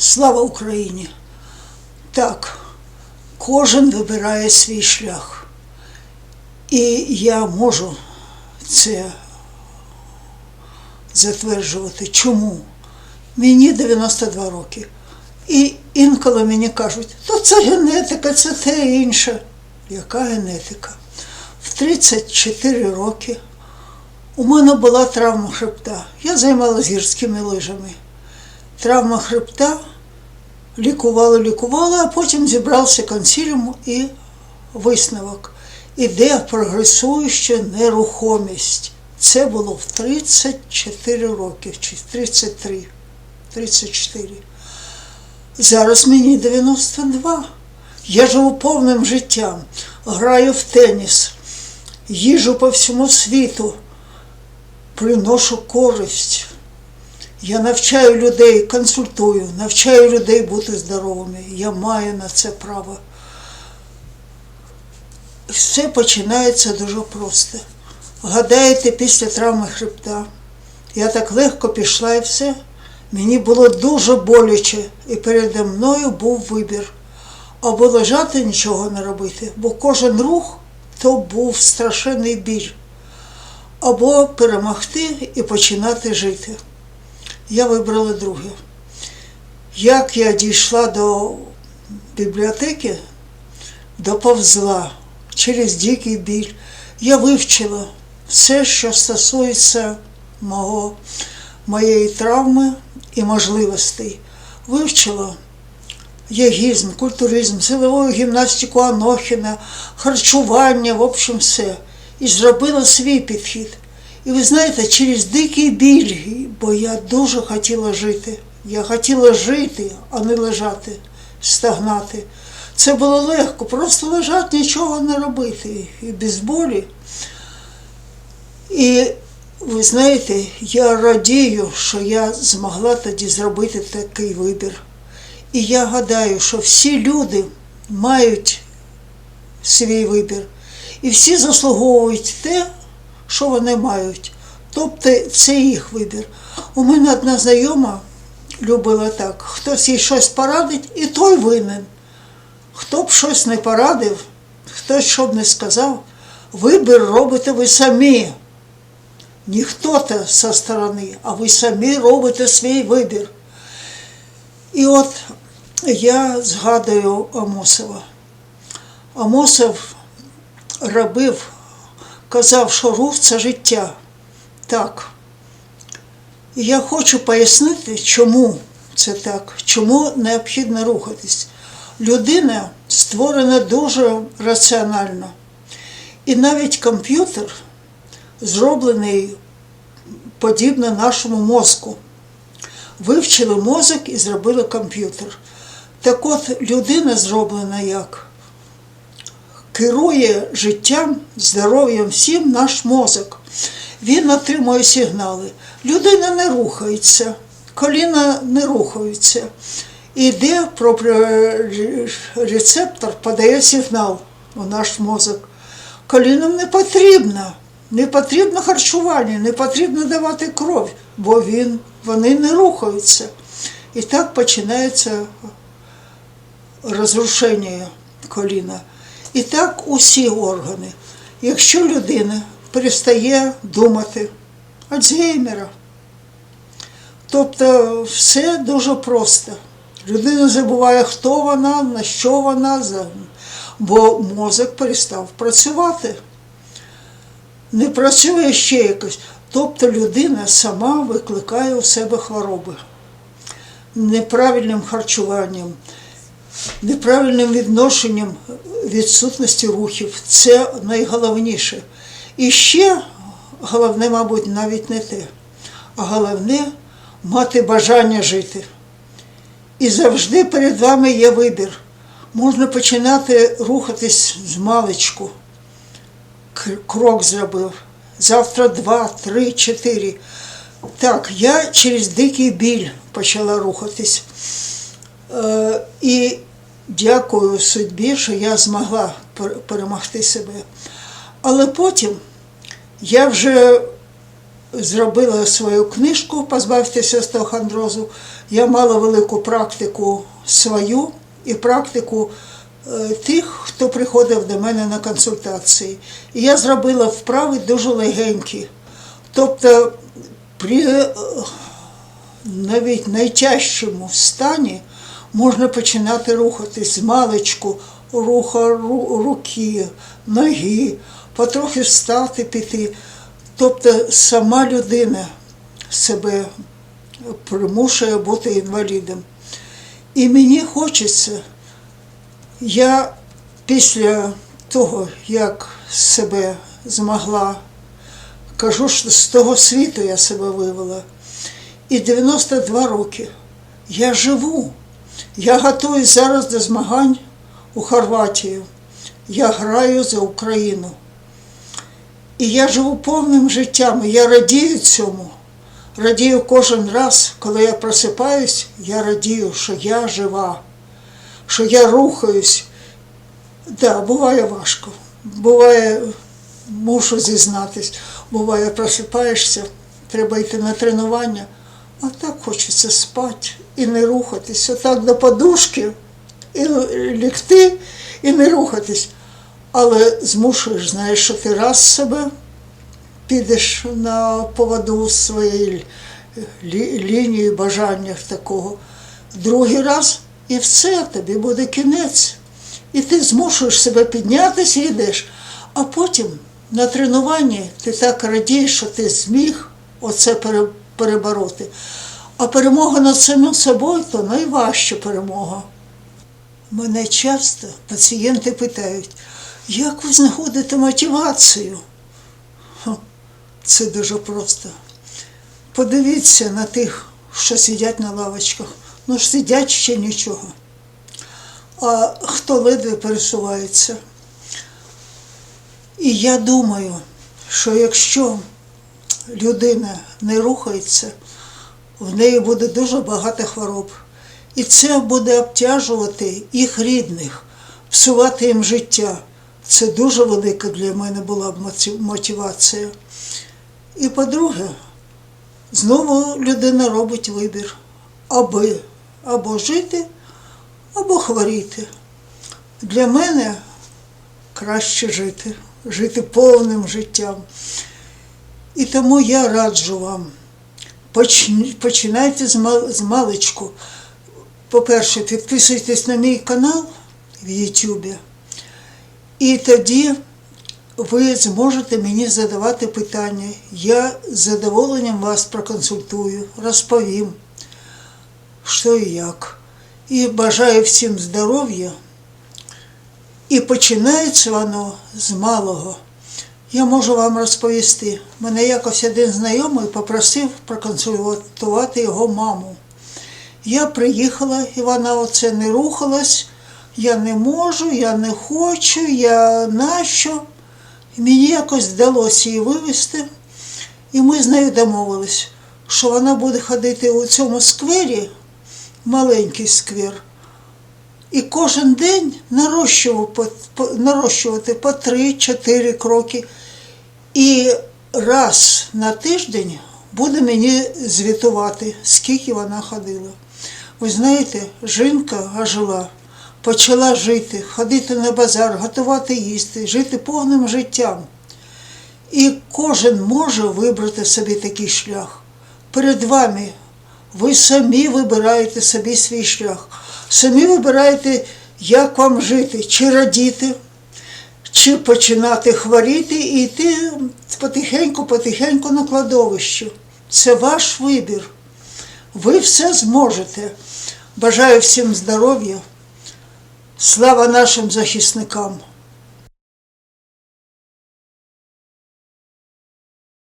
Слава Україні! Так, кожен вибирає свій шлях. І я можу це затверджувати. Чому? Мені 92 роки. І інколи мені кажуть, то це генетика, це те інше. Яка генетика? В 34 роки у мене була травма хребта. Я займалася гірськими лижами. Травма хребта лікували, а потім зібрався консиліум і висновок. Іде прогресуюча нерухомість. Це було в 34 роки, чи 33, 34. Зараз мені 92. Я живу повним життям, граю в теніс, їжу по всьому світу, приношу користь. Я навчаю людей, консультую, навчаю людей бути здоровими. Я маю на це право. Все починається дуже просто. Гадаєте, після травми хребта я так легко пішла і все. Мені було дуже боляче, і передо мною був вибір. Або лежати нічого не робити, бо кожен рух то був страшенний біль. Або перемогти і починати жити. Я вибрала друге. Як я дійшла до бібліотеки, доповзла через дикий біль, я вивчила все, що стосується мого, моєї травми і можливостей. Вивчила ягізм, культуризм, силову гімнастику Анохіна, харчування, в общем, все. І зробила свій підхід. І ви знаєте, через дикий біль, бо я дуже хотіла жити. Я хотіла жити, а не лежати, стагнати. Це було легко, просто лежати, нічого не робити. І без болі. І ви знаєте, я радію, що я змогла тоді зробити такий вибір. І я гадаю, що всі люди мають свій вибір. І всі заслуговують те, що вони мають. Тобто це їх вибір. У мене одна знайома любила так: хтось їй щось порадить, і той винен. Хто б щось не порадив, хтось що б не сказав, вибір робите ви самі. Ніхто то зі сторони, а ви самі робите свій вибір. І от я згадую Амосова. Амосов робив, казав, що рух це життя. Так. І я хочу пояснити, чому це так, чому необхідно рухатись. Людина створена дуже раціонально. І навіть комп'ютер зроблений подібно нашому мозку. Вивчили мозок і зробили комп'ютер. Так от людина зроблена як? Керує життям, здоров'ям всім наш мозок. Він отримує сигнали. Людина не рухається, коліна не рухаються. Іде рецептор, подає сигнал у наш мозок. Колінам не потрібно, не потрібно харчування, не потрібно давати кров, бо він, вони не рухаються. І так починається розрушення коліна. І так усі органи. Якщо людина перестає думати Альцгеймера, тобто все дуже просто. Людина забуває, хто вона, на що вона, бо мозок перестав працювати. Не працює ще якось. Тобто людина сама викликає у себе хвороби неправильним харчуванням, неправильним відношенням відсутності рухів. Це найголовніше. І ще головне, мабуть, навіть не те, а головне мати бажання жити. І завжди перед вами є вибір. Можна починати рухатись з маличку. Крок зробив. Завтра два, три, чотири. Так, я через дикий біль почала рухатись. Е, і дякую судьбі, що я змогла перемогти себе. Але потім я вже зробила свою книжку Позбавтеся остеохондрозу. Я мала велику практику свою і практику е, тих, хто приходив до мене на консультації. І я зробила вправи дуже легенькі. Тобто при е, навіть найтяжчому стані можна починати рухатись маличку, руха ру- руки, ноги, потрохи встати, піти. Тобто сама людина себе примушує бути інвалідом. І мені хочеться, я після того, як себе змогла, кажу, що з того світу я себе вивела. І 92 роки я живу. Я готуюсь зараз до змагань у Хорватію. Я граю за Україну. І я живу повним життям, і я радію цьому. Радію кожен раз, коли я просипаюсь, я радію, що я жива, що я рухаюсь. Так, да, буває важко. Буває, мушу зізнатись, буває, просипаєшся, треба йти на тренування, а так хочеться спати і не рухатись. Отак до подушки і лягти і не рухатись. Але змушуєш, знаєш, що ти раз себе підеш на поводу своєї лі- лінії бажання такого, другий раз і все, тобі буде кінець. І ти змушуєш себе піднятися і йдеш. А потім на тренуванні ти так радієш, що ти зміг оце пере- перебороти. А перемога над самим собою то найважча перемога. Мене часто пацієнти питають, як ви знаходите мотивацію? Це дуже просто. Подивіться на тих, що сидять на лавочках. Ну ж сидять ще нічого. А хто ледве пересувається. І я думаю, що якщо людина не рухається, в неї буде дуже багато хвороб. І це буде обтяжувати їх рідних, псувати їм життя. Це дуже велика для мене була мотивація. І по-друге, знову людина робить вибір, аби або жити, або хворіти. Для мене краще жити, жити повним життям. І тому я раджу вам, починайте з мал- з маличку. По-перше, підписуйтесь на мій канал в Ютубі, і тоді ви зможете мені задавати питання. Я з задоволенням вас проконсультую, розповім, що і як. І бажаю всім здоров'я. І починається воно з малого. Я можу вам розповісти. Мене якось один знайомий попросив проконсультувати його маму. Я приїхала, і вона оце не рухалась. Я не можу, я не хочу, я нащо. Мені якось вдалося її вивезти. І ми з нею домовились, що вона буде ходити у цьому сквері, маленький сквер, і кожен день нарощувати по, по, нарощувати по 3-4 кроки. І раз на тиждень буде мені звітувати, скільки вона ходила. Ви знаєте, жінка ожила, почала жити, ходити на базар, готувати їсти, жити повним життям. І кожен може вибрати собі такий шлях. Перед вами ви самі вибираєте собі свій шлях. Самі вибираєте, як вам жити, чи радіти, чи починати хворіти і йти потихеньку-потихеньку на кладовище. Це ваш вибір. Ви все зможете. Бажаю всім здоров'я. Слава нашим захисникам!